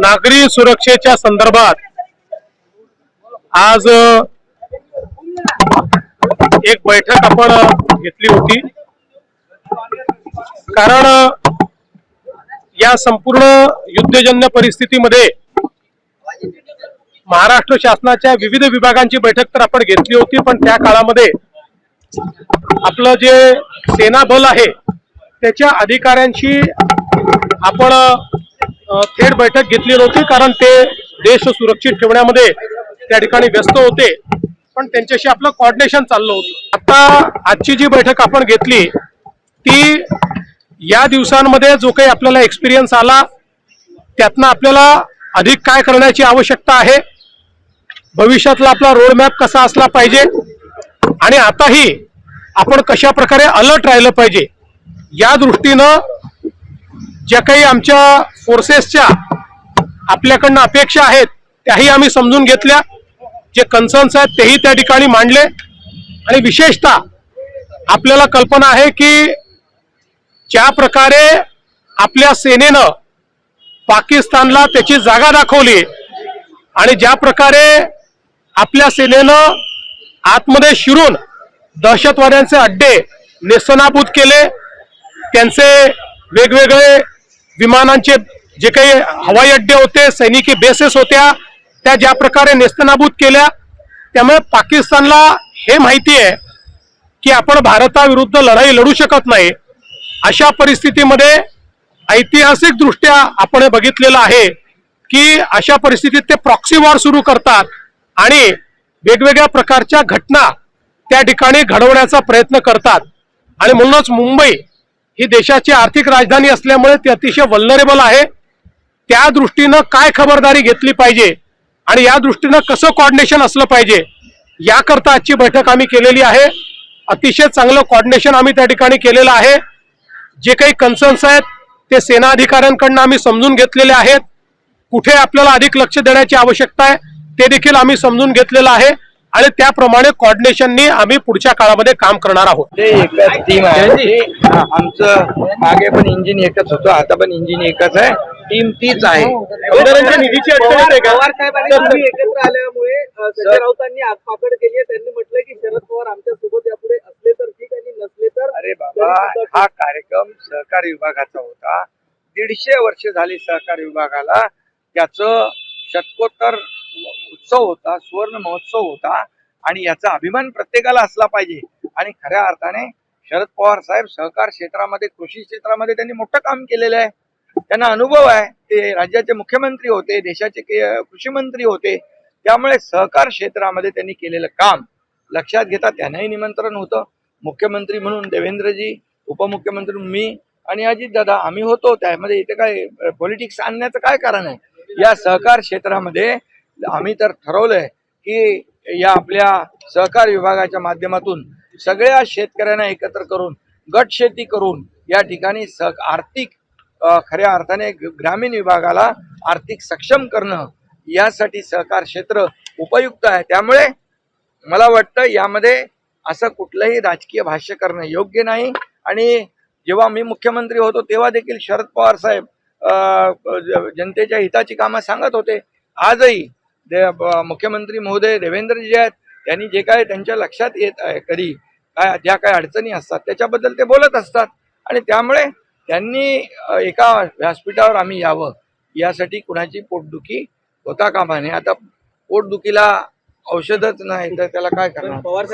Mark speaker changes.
Speaker 1: नागरी सुरक्षेच्या संदर्भात आज एक बैठक आपण घेतली होती. कारण या संपूर्ण युद्धजन्य परिस्थितीमध्ये महाराष्ट्र शासनाच्या विविध विभागांची बैठक तर आपण घेतली होती पण त्या काळामध्ये आपलं जे सेना बल आहे त्याच्या अधिकाऱ्यांशी आपण थेट बैठक घेतली नव्हती कारण ते देश सुरक्षित ठेवण्यामध्ये त्या ठिकाणी व्यस्त होते. पण त्यांच्याशी आपलं कॉर्डिनेशन चाललं होतं. आता आजची जी बैठक आपण घेतली ती या दिवसांमध्ये जो काही आपल्याला एक्सपिरियन्स आला त्यातनं आपल्याला अधिक काय करण्याची आवश्यकता आहे भविष्यातला आपला रोड मॅप कसा असला पाहिजे आणि आताही आपण कशा प्रकारे अलर्ट राहिलं पाहिजे या दृष्टीनं ज्या काही आमच्या फोर्सेसच्या आपल्याकडनं अपेक्षा आहेत त्याही आम्ही समजून घेतल्या. जे कन्सर्न्स आहेत तेही त्या ठिकाणी मांडले. आणि विशेषतः आपल्याला कल्पना आहे की ज्या प्रकारे आपल्या सेनेनं पाकिस्तानला त्याची जागा दाखवली आणि ज्या प्रकारे आपल्या सेनेनं आतमध्ये शिरून दहशतवाद्यांचे अड्डे नेस्तनाबूत केले त्यांचे वेगवेगळे विमानांचे जे काही हवाई अड्डे होते सैनिकी बेसेस होत्या त्या ज्या प्रकारे नेस्तनाबूत केल्या त्यामुळे पाकिस्तानला हे माहिती आहे की आपण भारताविरुद्ध लढाई लढू शकत नाही. अशा परिस्थितीमध्ये ऐतिहासिकदृष्ट्या आपण हे बघितलेलं आहे की अशा परिस्थितीत ते प्रॉक्सी वॉर सुरू करतात आणि वेगवेगळ्या प्रकारच्या घटना त्या ठिकाणी घडवण्याचा प्रयत्न करतात. आणि म्हणूनच मुंबई ही देशाची आर्थिक राजधानी असल्यामुळे ती अतिशय वल्नरेबल आहे. त्या दृष्टीनं काय खबरदारी घेतली पाहिजे आणि या दृष्टीनं कसं कॉर्डिनेशन असलं पाहिजे याकरता आजची बैठक आम्ही केलेली आहे. अतिशय चांगलं कॉर्डिनेशन आम्ही त्या ठिकाणी केलेलं आहे. जे काही कन्सर्न्स आहेत ते सेना अधिकाऱ्यांकडनं आम्ही समजून घेतलेले आहेत. कुठे आपल्याला अधिक लक्ष देण्याची आवश्यकता आहे ते देखील आम्ही समजून घेतलेलं आहे. आणि त्याप्रमाणे कॉर्डिनेशननी आम्ही पुढच्या काळामध्ये काम करणार आहोत.
Speaker 2: ते एकच टीम आहे. आमचं मागे पण इंजिन एकच होतं आता पण इंजिन एकच आहे. टीम तीच आहे.
Speaker 1: आमदारांच्या निधीची अडचण येते का?
Speaker 3: पवार साहेबांनी तुम्ही एकत्र आल्यामुळे संजय राऊतांनी आगपाकड केली आहे. त्यांनी म्हटलं की शरद पवार आमच्यासोबत यापुढे असले तर ठीक आणि नसले तर
Speaker 2: अरे बाबा हा कार्यक्रम सहकार विभागाचा होता. दीडशे वर्ष झाली सहकार विभागाला. त्याचं शतकोत्तर उत्सव होता सुवर्ण महोत्सव होता आणि याचा अभिमान प्रत्येकाला असला पाहिजे. आणि खऱ्या अर्थाने शरद पवार साहेब सहकार क्षेत्रामध्ये कृषी क्षेत्रामध्ये त्यांनी मोठं काम केलेलं आहे. त्यांना अनुभव आहे ते राज्याचे मुख्यमंत्री होते देशाचे कृषी मंत्री होते. त्यामुळे सहकार क्षेत्रामध्ये त्यांनी केलेलं काम लक्षात घेता त्यांनाही निमंत्रण होतं. मुख्यमंत्री म्हणून देवेंद्रजी उपमुख्यमंत्री मी आणि अजित दादा आम्ही होतो. त्यामध्ये इथे काय पॉलिटिक्स आणण्याचं काय कारण आहे? या सहकार क्षेत्रामध्ये आम्ही तर ठरवलंय की या आपल्या सहकार विभागाच्या माध्यमातून सगळ्या शेतकऱ्यांना एकत्र करून गट शेती करून या ठिकाणी सह आर्थिक खऱ्या अर्थाने ग्रामीण विभागाला आर्थिक सक्षम करणं यासाठी सहकार क्षेत्र उपयुक्त आहे. त्यामुळे मला वाटतं यामध्ये असं कुठलंही राजकीय भाष्य करणं योग्य नाही. आणि जेव्हा मी मुख्यमंत्री होतो तेव्हा देखील शरद पवार साहेब जनतेच्या हिताची कामं सांगत होते. आजही मुख्यमंत्री महोदय देवेंद्रजी आहेत. त्यांनी जे काय त्यांच्या लक्षात येत आहे कधी काय ज्या काय अडचणी असतात त्याच्याबद्दल ते बोलत असतात. आणि त्यामुळे त्यांनी एका व्यासपीठावर आम्ही यावं. यासाठी कुणाची पोटदुखी होता कामा नये. आता पोटदुखीला औषधच नाही तर त्याला काय करणार?
Speaker 3: पवार